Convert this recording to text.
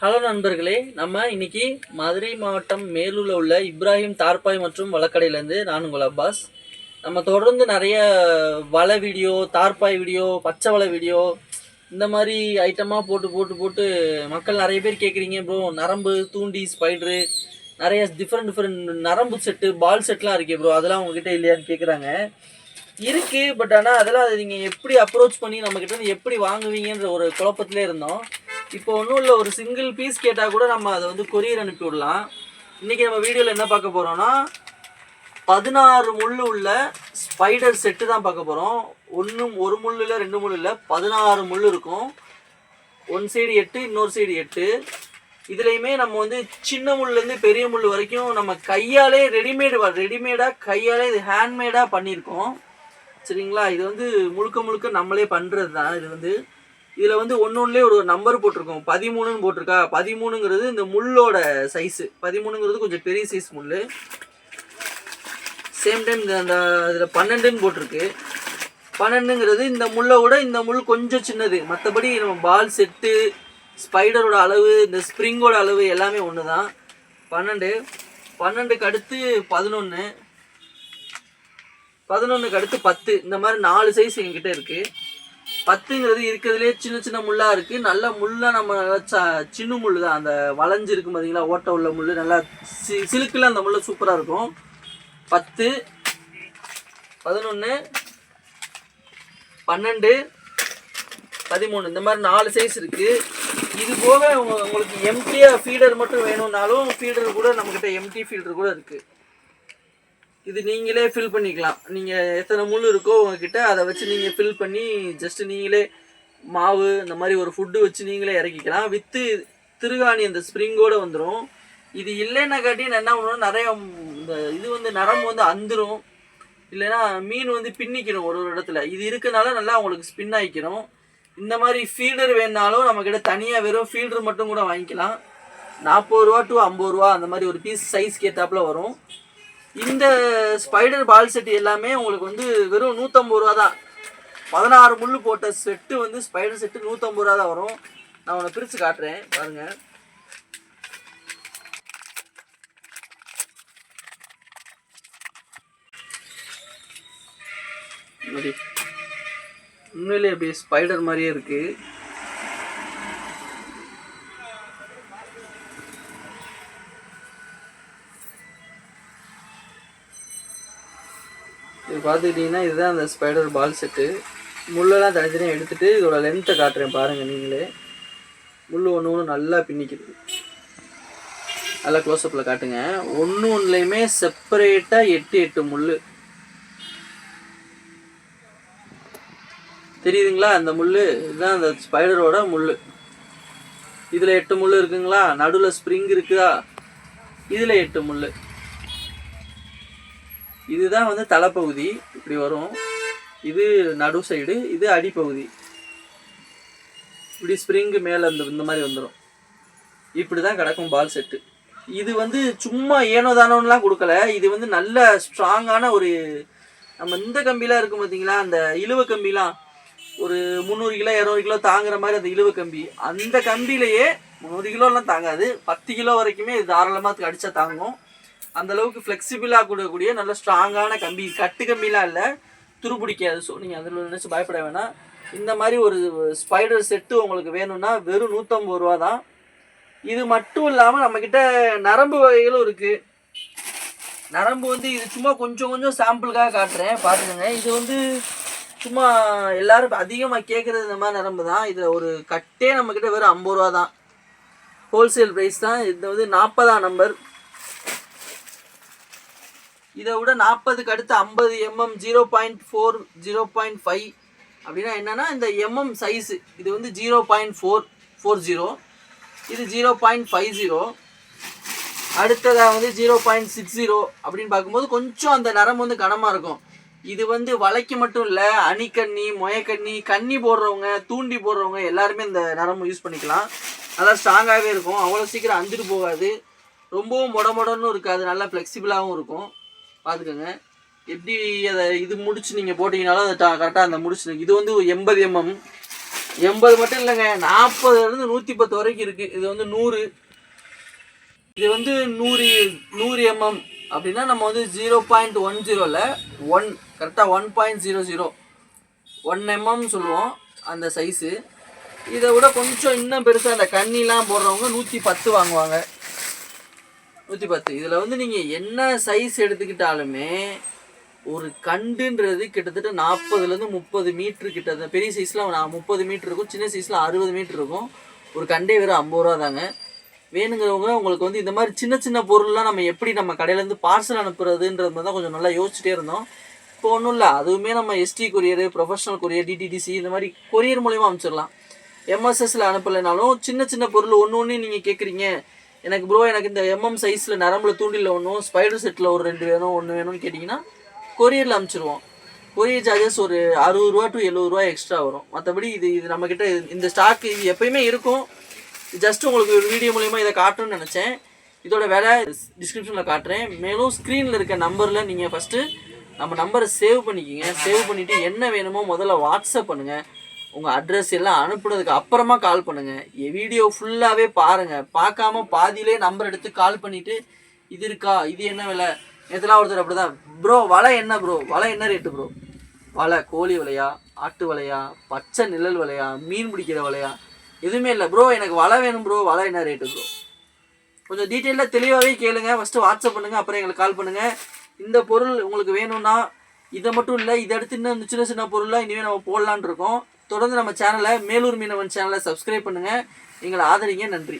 Hello நண்பர்களே நம்ம இன்னைக்கு மதுரை மாவட்டம் மேலூரில் உள்ள இப்ராஹிம் தார்பாய் மற்றும் வழக்கடையிலேருந்து நான் உங்கள் அப்பாஸ். நம்ம தொடர்ந்து நிறைய வலை வீடியோ தார்பாய் வீடியோ பச்சை வலை வீடியோ இந்த மாதிரி ஐட்டமாக போட்டு போட்டு போட்டு மக்கள் நிறைய பேர் கேட்குறீங்க ப்ரோ நரம்பு தூண்டி ஸ்பைட்ரு நிறைய டிஃப்ரெண்ட் டிஃப்ரெண்ட் நரம்பு செட்டு பால் செட்லாம் இருக்கே ப்ரோ அதெல்லாம் உங்ககிட்ட இல்லையான்னு கேட்குறாங்க இருக்குது பட் ஆனால் அதெல்லாம் அதை நீங்கள் எப்படி அப்ரோச் பண்ணி நம்மக்கிட்ட எப்படி வாங்குவீங்கன்ற ஒரு குழப்பத்திலே இருந்தோம். இப்போ ஒன்றும் இல்லை ஒரு சிங்கிள் பீஸ் கேட்டால் கூட நம்ம அதை வந்து கொரியர் அனுப்பி விடலாம். இன்றைக்கி நம்ம வீடியோவில் என்ன பார்க்க போகிறோம்னா பதினாறு முள் உள்ள ஸ்பைடர் செட்டு தான் பார்க்க போகிறோம் ஒன்றும் ஒரு முள் இல்லை ரெண்டு முள் இல்லை பதினாறு முள் இருக்கும். ஒன் சைடு எட்டு இன்னொரு சைடு எட்டு. இதுலேயுமே நம்ம வந்து சின்ன முள்லேருந்து பெரிய முள் வரைக்கும் நம்ம கையாலே ரெடிமேடு ரெடிமேடாக கையாலே இது ஹேண்ட்மேடாக பண்ணியிருக்கோம். சரிங்களா? இது வந்து முழுக்க முழுக்க நம்மளே பண்ணுறது தான் இது வந்து இதில் வந்து ஒன்று ஒன்றுலேயே ஒரு நம்பர் போட்டிருக்கோம். பதிமூணுன்னு போட்டிருக்கா? பதிமூணுங்கிறது இந்த முள்ளோட சைஸு பதிமூணுங்கிறது கொஞ்சம் பெரிய சைஸ் முள் சேம் டைம் இந்த அந்த இதில் பன்னெண்டுன்னு போட்டிருக்கு. பன்னெண்டுங்கிறது இந்த முள்ளை விட இந்த முள் கொஞ்சம் சின்னது. மற்றபடி நம்ம பால் செட்டு ஸ்பைடரோட அளவு இந்த ஸ்ப்ரிங்கோட அளவு எல்லாமே ஒன்று தான் பன்னெண்டு. பன்னெண்டுக்கு அடுத்து பதினொன்று பதினொன்றுக்கு அடுத்து பத்து. இந்த மாதிரி நாலு சைஸ் எங்ககிட்ட இருக்குது பத்துங்கிறது இருக்கிறதுலே சின்ன சின்ன முள்ளாக இருக்குது நல்ல முள்ளாக நம்ம நல்லா ச சின்ன முள் தான். அந்த வளைஞ்சிருக்கும் பார்த்தீங்களா ஓட்ட உள்ள முள் நல்லா சி சிலுக்கில் அந்த முள் சூப்பராக இருக்கும். பத்து பதினொன்று பன்னெண்டு பதிமூணு. இந்த மாதிரி நாலு சைஸ் இருக்குது இது போக உங்களுக்கு எம்டியாக ஃபீடர் மட்டும் வேணும்னாலும் ஃபீடர் கூட நம்மக்கிட்ட எம்டி ஃபீடர் கூட இருக்குது இது நீங்களே ஃபில் பண்ணிக்கலாம். நீங்கள் எத்தனை முள் இருக்கோ உங்ககிட்ட அதை வச்சு நீங்கள் ஃபில் பண்ணி ஜஸ்ட் நீங்களே மாவு இந்த மாதிரி ஒரு ஃபுட்டு வச்சு நீங்களே இறக்கிக்கலாம். வித்து திருகாணி அந்த ஸ்ப்ரிங்கோட வந்துடும் இது இல்லைன்னா காட்டி என்ன பண்ணணும் நிறைய இந்த இது வந்து நரம்பு வந்து அந்துடும் இல்லைன்னா மீன் வந்து பின்னிக்கணும் ஒரு ஒரு இடத்துல. இது இருக்கனால நல்லா உங்களுக்கு ஸ்பின் ஆகிக்கணும் இந்த மாதிரி ஃபீல்டர் வேணாலும் நம்மக்கிட்ட தனியாக வெறும் ஃபீல்டர் மட்டும் கூட வாங்கிக்கலாம். நாற்பது ரூபா டு ஐம்பது ரூபா அந்த மாதிரி ஒரு பீஸ் சைஸ் கேட்டாப்புல வரும். இந்த ஸ்பைடர் பால் செட்டு எல்லாமே உங்களுக்கு வந்து வெறும் நூற்றம்பது ரூபா தான் பதினாறு முள் போட்ட செட்டு வந்து ஸ்பைடர் செட்டு நூற்றம்பது ரூபா தான் வரும். நான் உன்னை பிரித்து காட்டுறேன். பாருங்கள் உண்மையிலே அப்படியே ஸ்பைடர் மாதிரியே இருக்குது இது பார்த்துக்கிட்டிங்கன்னா இதுதான் அந்த ஸ்பைடர் பால் செட்டு முள்ளெல்லாம் தனித்தனியாக எடுத்துகிட்டு இதோட லென்த்தை காட்டுறேன் பாருங்கள் நீங்களே. முள் ஒன்று ஒன்று நல்லா பின்னிக்குது. நல்லா க்ளோஸ்அப்பில் காட்டுங்க. ஒன்று ஒன்றுலையுமே செப்பரேட்டாக எட்டு எட்டு முள் தெரியுதுங்களா? அந்த முள் இதுதான் அந்த ஸ்பைடரோட முள் இதில் எட்டு முள் இருக்குங்களா? நடுவில் ஸ்ப்ரிங் இருக்குதா? இதில் எட்டு முள் இதுதான் வந்து தலைப்பகுதி. இப்படி வரும். இது நடு சைடு இது அடிப்பகுதி. இப்படி ஸ்ப்ரிங்கு மேலே இந்த இந்த மாதிரி வந்துடும் இப்படி தான் கிடக்கும் பால் செட்டு இது வந்து சும்மா ஏனோ தானோன்னுலாம் கொடுக்கல. இது வந்து நல்ல ஸ்ட்ராங்கான ஒரு நம்ம இந்த கம்பிலாம் இருக்கும் பார்த்தீங்களா அந்த இழுவ கம்பிலாம். ஒரு முந்நூறு கிலோ இரநூறு கிலோ தாங்குற மாதிரி அந்த இழுவ கம்பி. அந்த கம்பியிலேயே முந்நூறு கிலோலாம் தாங்காது. பத்து கிலோ வரைக்குமே இது தாராளமாக அடித்தா தாங்கும். அந்த அளவுக்கு ஃப்ளெக்சிபிளாக கொடுக்கக்கூடிய நல்ல ஸ்ட்ராங்கான கம்பி. கட்டு கம்பிலாம் இல்லை. துருப்பிடிக்காது ஸோ நீங்கள் அதில் நினச்சி பயப்பட வேணாம். இந்த மாதிரி ஒரு ஸ்பைடர் செட்டு உங்களுக்கு வேணும்னா வெறும் நூற்றம்பது ரூபா தான். இது மட்டும் இல்லாமல் நம்மக்கிட்ட நரம்பு வகைகளும் இருக்குது நரம்பு வந்து இது சும்மா கொஞ்சம் கொஞ்சம் சாம்பிளுக்காக காட்டுறேன். பார்த்துக்கோங்க இது வந்து சும்மா எல்லாரும் அதிகமாக கேட்குறது இந்த மாதிரி நரம்பு தான். இதில் ஒரு கட்டே நம்மக்கிட்ட வெறும் ஐம்பது ரூபா தான். ஹோல்சேல் ப்ரைஸ் தான். இது வந்து நாற்பதாம் நம்பர் இதை விட நாற்பதுக்கு அடுத்து ஐம்பது MM zero point four zero point five அப்படின்னா என்னென்னா இந்த எம்எம் சைஸு இது வந்து zero point four four zero இது ஜீரோ பாயிண்ட் ஃபைவ் ஜீரோ அடுத்ததாக வந்து ஜீரோ பாயிண்ட் சிக்ஸ் ஜீரோ அப்படின்னு பார்க்கும்போது கொஞ்சம் அந்த நரம்பு வந்து கனமாக இருக்கும். இது வந்து வலைக்கு மட்டும் இல்லை அணிக்கண்ணி மொயக்கண்ணி கண்ணி போடுறவங்க தூண்டி போடுறவங்க எல்லாருமே இந்த நரம்பு யூஸ் பண்ணிக்கலாம். நல்லா ஸ்ட்ராங்காகவே இருக்கும். அவ்வளோ சீக்கிரம் அந்துட்டு போகாது. ரொம்பவும் மொடமொடன்னு இருக்காது. நல்லா ஃப்ளெக்சிபிளாகவும் இருக்கும். பார்த்துக்கோங்க எப்படி அதை இது முடிச்சு நீங்கள் போட்டிங்கனாலும் அதை கரெக்டாக அந்த முடிச்சுடுங்க இது வந்து எண்பது எம்எம். எண்பது மட்டும் இல்லைங்க. நாற்பதுலேருந்து நூற்றி பத்து வரைக்கும் இருக்குது இது வந்து நூறு. இது வந்து நூறு நூறு எம்எம். அப்படின்னா நம்ம வந்து ஜீரோ பாயிண்ட் ஒன் ஜீரோவில் ஒன் கரெக்டாக one point zero zero one mm சொல்லுவோம் அந்த சைஸு இதை விட கொஞ்சம் இன்னும் பெருசாக அந்த கண்ணிலாம் போடுறவங்க நூற்றி பத்து வாங்குவாங்க. நூற்றி பத்து. இதில் வந்து நீங்கள் என்ன சைஸ் எடுத்துக்கிட்டாலுமே ஒரு கண்டுன்றது கிட்டத்தட்ட நாற்பதுலேருந்து முப்பது மீட்ரு கிட்ட பெரிய சைஸில் நான் முப்பது மீட்ரு இருக்கும் சின்ன சைஸில் அறுபது மீட்ரு இருக்கும். ஒரு கண்டே வெறும் ஐம்பது ரூபா தாங்க. வேணுங்கிறவங்க உங்களுக்கு வந்து இந்த மாதிரி சின்ன சின்ன பொருள்லாம் நம்ம எப்படி நம்ம கடையிலேருந்து பார்சல் அனுப்புறதுன்றது மாதிரி தான் கொஞ்சம் நல்லா யோசிச்சுட்டே இருந்தோம். இப்போ ஒன்றும் இல்லை அதுவுமே நம்ம ST courier professional courier DTDC இந்த மாதிரி கொரியர் மூலயமா அனுப்பிச்சிடலாம். எம்எஸ்எஸ்ல அனுப்பலைனாலும் சின்ன சின்ன பொருள் ஒன்று ஒன்று நீங்கள் கேட்குறீங்க எனக்கு ப்ரோ எனக்கு இந்த எம்எம் சைஸில் நரம்புல தூண்டில் ஒன்றும் ஸ்பைடர் செட்டில் ஒரு ரெண்டு வேணும் ஒன்று வேணும்னு கேட்டிங்கன்னா கொரியரில் அமுச்சிடுவோம் கொரியர் சார்ஜஸ் ஒரு அறுபது ரூபா டு எழுபது ரூபா எக்ஸ்ட்ரா வரும். மற்றபடி இது இது நம்மக்கிட்ட இந்த ஸ்டாக் இது எப்பயுமே இருக்கும். ஜஸ்ட் உங்களுக்கு ஒரு வீடியோ மூலயமா இதை காட்டணும்னு நினச்சேன். இதோட விலை டிஸ்கிரிப்ஷனில் காட்டுறேன். மேலும் ஸ்க்ரீனில் இருக்க நம்பரில் நீங்கள் ஃபஸ்ட்டு நம்ம நம்பரை சேவ் பண்ணிக்கிங்க. சேவ் பண்ணிவிட்டு என்ன வேணுமோ முதல்ல வாட்ஸ்அப் பண்ணுங்கள் உங்கள் அட்ரஸ் எல்லாம் அனுப்புனதுக்கு அப்புறமா கால் பண்ணுங்கள் என் வீடியோ ஃபுல்லாகவே பாருங்கள் பார்க்காம பாதியிலே நம்பர் எடுத்து கால் பண்ணிவிட்டு இது இருக்கா இது என்ன விலை? நேற்றுலாம் ஒருத்தர் அப்படி தான் ப்ரோ வலை என்ன ப்ரோ வலை என்ன ரேட்டு ப்ரோ வலை கோழி வலையா ஆட்டு வலையா பச்சை நிழல் வலையா மீன் பிடிக்கிற வலையா? எதுவுமே இல்லை ப்ரோ எனக்கு வலை வேணும் ப்ரோ வலை என்ன ரேட்டு ப்ரோ கொஞ்சம் டீட்டெயிலாக தெளிவாகவே கேளுங்க. ஃபஸ்ட்டு வாட்ஸ்அப் பண்ணுங்கள் அப்புறம் எங்களுக்கு கால் பண்ணுங்கள் இந்த பொருள் உங்களுக்கு வேணும்னா இதை மட்டும் இல்லை இதை அடுத்து இன்னும் இந்த சின்ன சின்ன பொருளாக இனிமேல் நம்ம போடலான் இருக்கோம். தொடர்ந்து நம்ம சேனலை மேலூர் மீனவன் சேனலை சப்ஸ்கிரைப் பண்ணுங்கள் எங்களை ஆதரிங்க. நன்றி.